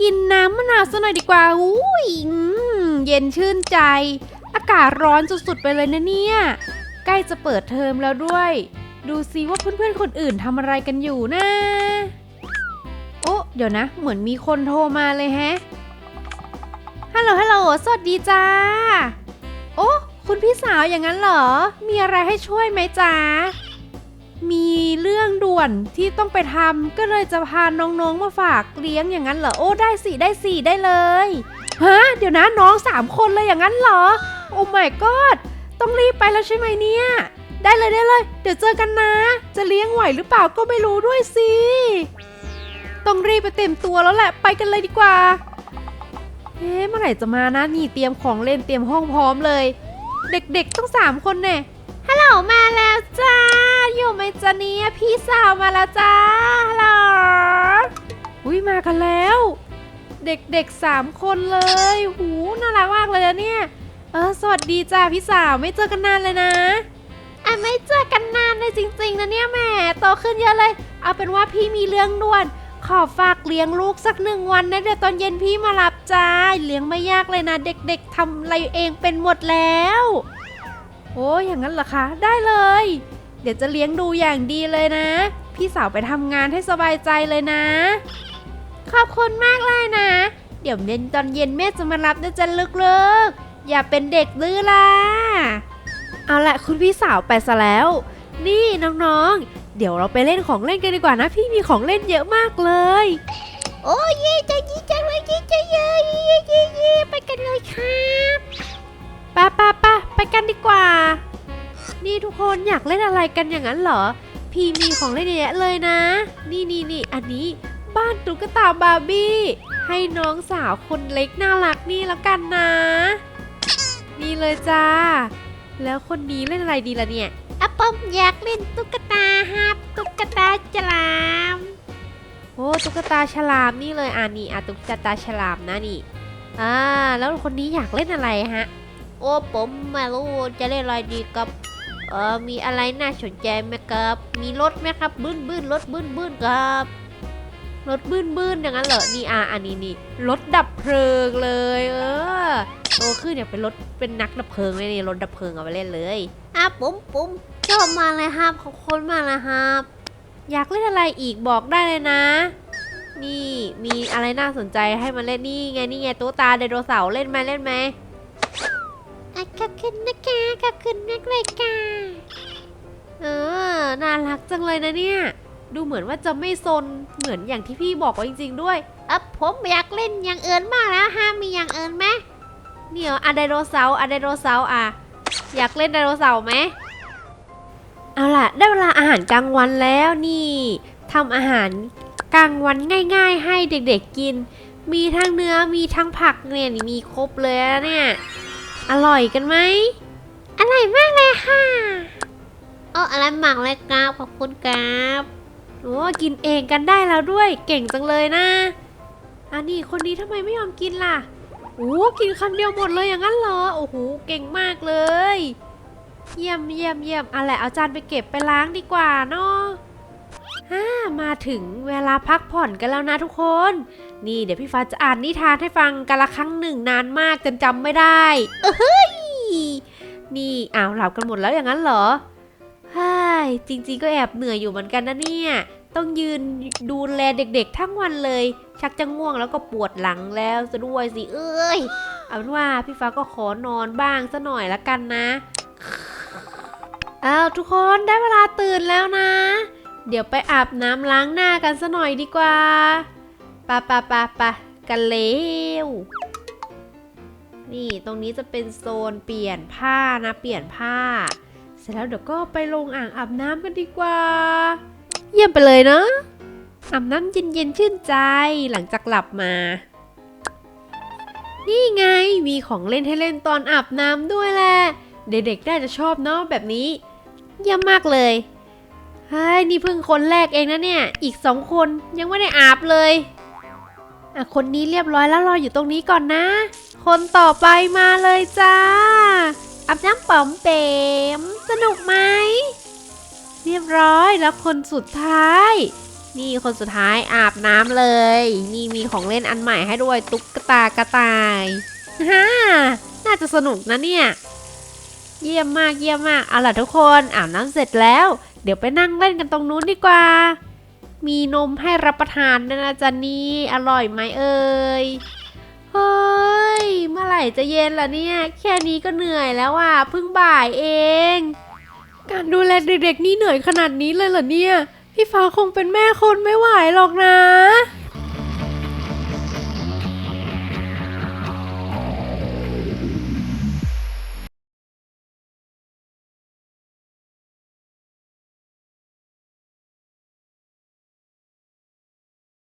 กินน้ำมะนาวซะหน่อยดีกว่าอุ้ยอืมเย็นชื่นใจ อากาศร้อนสุดๆไปเลยนะเนี่ย ใกล้จะเปิดเทอมแล้วด้วย ดูซิว่าเพื่อนๆคนอื่นทำอะไรกันอยู่นะ โอ้เดี๋ยวนะ เหมือนมีคนโทรมาเลยแฮะฮัลโหลฮัลโหลสวัสดีจ้า โอ้คุณพี่สาวอย่างนั้นเหรอ มีอะไรให้ช่วยไหมจ๊ะ มีเรื่องด่วนที่ต้องไปทำก็เลยจะพาน้องๆมาฝากเลี้ยงอย่างนั้นเหรอ โอ้ได้สิได้สิได้เลยฮะเดี๋ยวนะน้องสามคนเลยอย่างนั้นเหรอ โอ้ my god ต้องรีบไปแล้วใช่ไหมเนี่ย ได้เลยได้เลย เดี๋ยวเจอกันนะ จะเลี้ยงไหวหรือเปล่าก็ไม่รู้ด้วยสิ ต้องรีบไปเต็มตัวแล้วแหละไปกันเลยดีกว่า เอ๊ะเมื่อไหร่จะมานะนี่เตรียมของเล่นเตรียมห้องพร้อมเลย เด็กๆต้องสามคนเนี่ยฮัลโหลมาแล้วจ้า พี่สาวมาแล้วจ้าหลออุ้ยมากันแล้ว เด็กๆสามคนเลย หูน่ารักมากเลยนะเนี่ย เออสวัสดีจ้าพี่สาวไม่เจอกันนานเลยนะอะไม่เจอกันนานเลยจริงๆนะเนี่ยแหม่โตขึ้นเยอะเลย เอาเป็นว่าพี่มีเรื่องด่วน ขอฝากเลี้ยงลูกสักหนึ่งวันนะเดี๋ยวตอนเย็นพี่มารับจ้าเลี้ยงไม่ยากเลยนะ เด็กๆทำอะไรเองเป็นหมดแล้ว โอ้ยอย่างนั้นเหรอคะ ได้เลย เดี๋ยวจะเลี้ยงดูอย่างดีเลยนะ พี่สาวไปทำงานให้สบายใจเลยนะ ขอบคุณมากเลยนะ เดี๋ยวเย็นตอนเย็นแม่จะมารับนะจ๊ะลึกๆ อย่าเป็นเด็กดื้อล่ะ เอาละคุณพี่สาวไปซะแล้ว นี่น้องๆ เดี๋ยวเราไปเล่นของเล่นกันดีกว่านะ พี่มีของเล่นเยอะมากเลย โอ้ยใจดีจังเลยดีใจเยอะเย่เย่เย่ไปกันเลยครับป้าป้าป้าไปกันดีกว่า นี่ทุกคนอยากเล่นอะไรกันอย่างนั้นเหรอ พี่มีของเล่นเยอะแยะเลยนะ นี่นี่นี่อันนี้บ้านตุ๊กตาบาร์บี้ ให้น้องสาวคนเล็กน่ารักนี่แล้วกันนะ นี่เลยจ้า แล้วคนนี้เล่นอะไรดีล่ะเนี่ยอะปอมอยากเล่นตุ๊กตาฮับตุ๊กตาฉลามโอ้ตุ๊กตาฉลามนี่เลยอ่านี่อะตุ๊กตาฉลามนะนี่อ่าแล้วคนนี้อยากเล่นอะไรฮะ โอ้ผมไม่รู้จะเล่นอะไรดีครับ เออมีอะไรน่าสนใจไหมครับ มีรถไหมครับ บื้นบื้นรถบื้นบื้นครับ รถบื้นบื้นอย่างนั้นเหรอ นี่อะอันนี้นี่รถดับเพลิงเลย เออโตขึ้นเนี่ยเป็นรถเป็นนักดับเพลิงเลยนี่รถดับเพลิงเอาไปเล่นเลยอะผมผมชอบมากเลยครับขอบคุณมากเลยครับ อยากเล่นอะไรอีกบอกได้เลยนะ นี่มีอะไรน่าสนใจให้มาเล่นนี่ไงนี่ไงตัวตาไดโนเสาร์เล่นไหมเล่นไหม อะขอบคุณนะคะขอบคุณมากเลยค่ะเออน่ารักจังเลยนะเนี่ย ดูเหมือนว่าจะไม่ซนเหมือนอย่างที่พี่บอกไว้จริง ๆ ด้วยอะผมอยากเล่นอย่างอื่นมากแล้วฮะมีอย่างอื่นไหมเนี่ยอะไดโนเสาร์อะไดโนเสาร์อะอยากเล่นไดโนเสาร์ไหมเอาล่ะ ได้เวลาอาหารกลางวันแล้วนี่ทำอาหารกลางวันง่าย ๆ ให้เด็กๆกิน มีทั้งเนื้อมีทั้งผักเนี่ยมีครบเลยเนี่ย อร่อยกันไหม อร่อยมากเลยค่ะโอ้อร่อยมากเลยครับขอบคุณครับโอ้กินเองกันได้แล้วด้วย เก่งจังเลยนะ อันนี้คนนี้ทำไมไม่ยอมกินล่ะโอ้กินคำเดียวหมดเลยอย่างนั้นเหรอ โอ้โห เก่งมากเลย เยี่ยมเยี่ยมเยี่ยมเอาแหละเอาจานไปเก็บไปล้างดีกว่าเนาะ ฮ่ามาถึงเวลาพักผ่อนกันแล้วนะทุกคน นี่เดี๋ยวพี่ฟ้าจะอ่านนิทานให้ฟังกันละครั้งหนึ่งนานมากจนจำไม่ได้เอ้ยนี่อ้าวหลับกันหมดแล้วอย่างนั้นเหรอฮ่ายจริงๆก็แอบเหนื่อยอยู่เหมือนกันนะเนี่ย ต้องยืนดูแลเด็กๆ ทั้งวันเลย ชักจะง่วงแล้วก็ปวดหลังแล้วจะด้วยสิ เอ้ย เอาเป็นว่าพี่ฟ้าก็ขอนอนบ้างซะหน่อยละกันนะอ้าวทุกคนได้เวลาตื่นแล้วนะ เดี๋ยวไปอาบน้ำล้างหน้ากันซะหน่อยดีกว่าปะปะปะปะกันเลวนี่ตรงนี้จะเป็นโซนเปลี่ยนผ้านะ เปลี่ยนผ้า เสร็จแล้วเดี๋ยวก็ไปลงอ่างอาบน้ำกันดีกว่า เยี่ยมไปเลยเนาะอาบน้ำเย็นๆชื่นใจหลังจากหลับมา นี่ไงมีของเล่นให้เล่นตอนอาบน้ำด้วยแหละ เด็กๆน่าจะชอบเนาะแบบนี้ เยี่ยมมากเลย เฮ้ยนี่เพิ่งคนแรกเองนะเนี่ย อีกสองคนยังไม่ได้อาบเลยอะคนนี้เรียบร้อยแล้วรออยู่ตรงนี้ก่อนนะ คนต่อไปมาเลยจ้าอาบน้ำป๋อมเปมสนุกไหมเรียบร้อยแล้วคนสุดท้าย นี่คนสุดท้ายอาบน้ำเลย นี่มีของเล่นอันใหม่ให้ด้วยตุ๊กตากระต่ายฮ่าน่าจะสนุกนะเนี่ย เยี่ยมมากเยี่ยมมากเอาล่ะทุกคนอาบน้ำเสร็จแล้ว เดี๋ยวไปนั่งเล่นกันตรงนู้นดีกว่า มีนมให้รับประทานด้วยนะจ๊ะนี่อร่อยไหมเอ่ยเฮ้ยเมื่อไหร่จะเย็นล่ะเนี่ย แค่นี้ก็เหนื่อยแล้วอะเพิ่งบ่ายเอง การดูแลเด็กๆนี่เหนื่อยขนาดนี้เลยเหรอเนี่ย พี่ฟ้าคงเป็นแม่คนไม่ไหวหรอกนะ